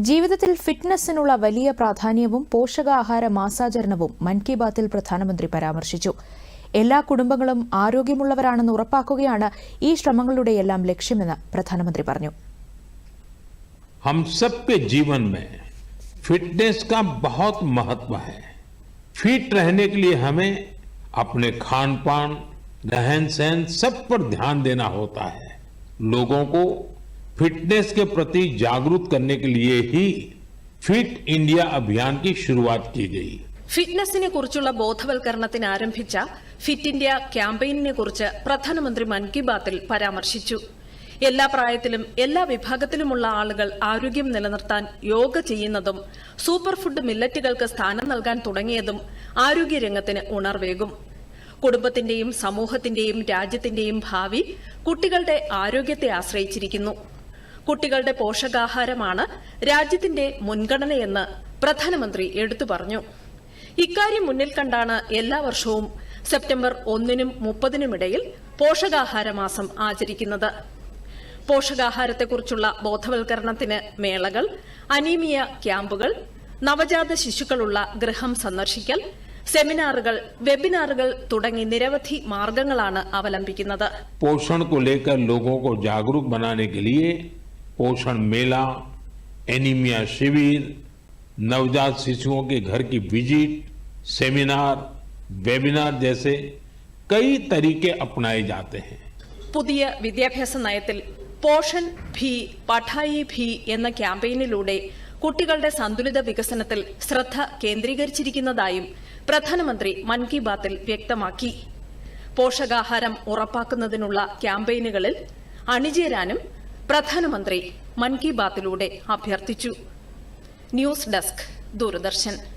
ജീവിതത്തിൽ ഫിറ്റ്നസിനുള്ള വലിയ പ്രാധാന്യവും പോഷകാഹാര മാസാചരണവും മൻ കി ബാത്തിൽ പ്രധാനമന്ത്രി പരാമർശിച്ചു എല്ലാ കുടുംബങ്ങളും ആരോഗ്യമുള്ളവരാണെന്ന് ഉറപ്പാക്കുകയാണ് ഈ ശ്രമങ്ങളുടെയെല്ലാം ലക്ഷ്യമെന്ന് പ്രധാനമന്ത്രി പറഞ്ഞു हम सबके जीवन में फिटनेस का बहुत महत्व है फिट रहने के लिए हमें अपने खान पान रहन सहन सब पर ध्यान देना होता है लोगों को फिटनेस के प्रति जागरूक करने के लिए ही फिट इंडिया अभियान की शुरुआत की गई ഫിറ്റ്നസിനെ കുറിച്ചുള്ള ബോധവൽക്കരണത്തിന് ആരംഭിച്ച ഫിറ്റ് ഇന്ത്യ ക്യാമ്പയിനിനെ കുറിച്ച് പ്രധാനമന്ത്രി മൻ കി ബാത്തിൽ പരാമർശിച്ചു എല്ലാ പ്രായത്തിലും എല്ലാ വിഭാഗത്തിലുമുള്ള ആളുകൾ ആരോഗ്യം നിലനിർത്താൻ യോഗ ചെയ്യുന്നതും സൂപ്പർ ഫുഡ് മില്ലറ്റുകൾക്ക് സ്ഥാനം നൽകാൻ തുടങ്ങിയതും ആരോഗ്യരംഗത്തിന് ഉണർവേകും കുടുംബത്തിന്റെയും സമൂഹത്തിന്റെയും രാജ്യത്തിന്റെയും ഭാവി കുട്ടികളുടെ ആരോഗ്യത്തെ ആശ്രയിച്ചിരിക്കുന്നു കുട്ടികളുടെ പോഷകാഹാരമാണ് രാജ്യത്തിന്റെ മുൻഗണനയെന്ന് പ്രധാനമന്ത്രി എടുത്തു പറഞ്ഞു ഇക്കാര്യം മുന്നിൽ കണ്ടാണ് എല്ലാ വർഷവും സെപ്റ്റംബർ ഒന്നിനും മുപ്പതിനുമിടയിൽ പോഷകാഹാര മാസം ആചരിക്കുന്നത് പോഷകാഹാരത്തെക്കുറിച്ചുള്ള ബോധവൽക്കരണത്തിന് മേളകൾ അനീമിയ ക്യാമ്പുകൾ നവജാത ശിശുക്കളുള്ള ഗൃഹം സന്ദർശിക്കൽ സെമിനാറുകൾ വെബിനാറുകൾ തുടങ്ങി നിരവധി മാർഗങ്ങളാണ് അവലംബിക്കുന്നത് पोषण को लेकर लोगों को जागरूक बनाने के लिए पोषण मेला एनीमिया शिविर नवजात शिशुओं के घर की विजिट सेमिनार वेबिनार जैसे कई तरीके अपनाए जाते हैं പുതിയ വിദ്യാഭ്യാസ നയത്തിൽ പോഷൻ ഭി പഠായി ഭി എന്ന ക്യാമ്പയിനിലൂടെ കുട്ടികളുടെ സന്തുലിത വികസനത്തിൽ ശ്രദ്ധ കേന്ദ്രീകരിച്ചിരിക്കുന്നതായും പ്രധാനമന്ത്രി മൻ കി ബാത്തിൽ വ്യക്തമാക്കി പോഷകാഹാരം ഉറപ്പാക്കുന്നതിനുള്ള ക്യാമ്പയിനുകളിൽ അണിചേരാനും പ്രധാനമന്ത്രി മൻ കി ബാത്തിലൂടെ അഭ്യർത്ഥിച്ചു. News desk Doordarshan.